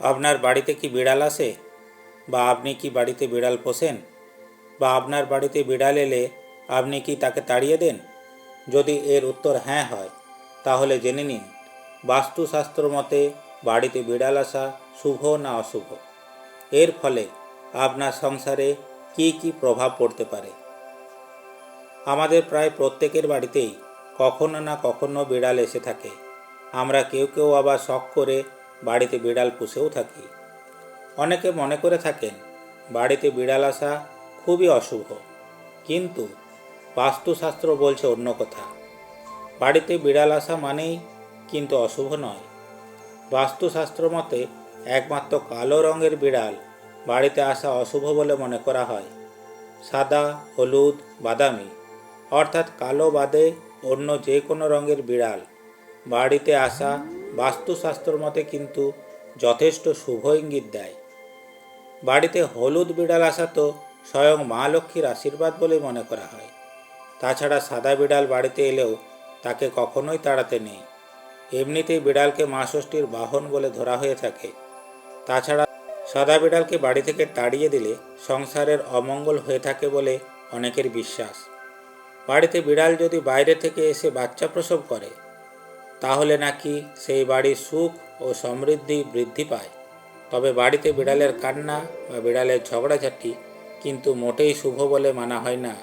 আপনার বাড়িতে কি বিড়াল আসে? বা আপনি কি বাড়িতে বিড়াল পোষেন? বা আপনার বাড়িতে বিড়াল এলে আপনি কি তাকে তাড়িয়ে দেন? যদি এর উত্তর হ্যাঁ হয়, তাহলে জেনে নিন, বাস্তুশাস্ত্র মতে বাড়িতে বিড়াল আসা শুভ না অশুভ? এর ফলে আপনার সংসারে কি কি প্রভাব পড়তে পারে? আমাদের প্রায় প্রত্যেকের বাড়িতেই কখনো না কখনো বিড়াল এসে থাকে। আমরা কেউ কেউ আবার শখ করে বাড়িতে বিড়াল পুষেও থাকি। অনেকে মনে করে থাকেন, বাড়িতে বিড়াল আসা খুবই অশুভ। কিন্তু বাস্তুশাস্ত্র বলছে অন্য কথা। বাড়িতে বিড়াল আসা মানেই কিন্তু অশুভ নয়। বাস্তুশাস্ত্র মতে একমাত্র কালো রঙের বিড়াল বাড়িতে আসা অশুভ বলে মনে করা হয়। সাদা, হলুদ, বাদামি, অর্থাৎ কালো বাদে অন্য যে কোনো রঙের বিড়াল বাড়িতে আসা বাস্তুশাস্ত্র মতে কিন্তু যথেষ্ট শুভ ইঙ্গিত দেয়। বাড়িতে হলুদ বিড়াল আসা তো স্বয়ং মা লক্ষ্মীর আশীর্বাদ বলে মনে করা হয়। তাছাড়া সাদা বিড়াল বাড়িতে এলেও তাকে কখনোই তাড়াতে নেই। এমনিতেই বিড়ালকে মা ষষ্ঠীর বাহন বলে ধরা হয়ে থাকে। তাছাড়া সাদা বিড়ালকে বাড়ি থেকে তাড়িয়ে দিলে সংসারের অমঙ্গল হয়ে থাকে বলে অনেকের বিশ্বাস। বাড়িতে বিড়াল যদি বাইরে থেকে এসে বাচ্চা প্রসব করে তাহলে নাকি সেই বাড়ির সুখ ও সমৃদ্ধি বৃদ্ধি পায়। তবে বাড়িতে বিড়ালের কান্না বা বিড়ালের ঝগড়াঝাটি কিন্তু মোটেই শুভ বলে মানা হয় না।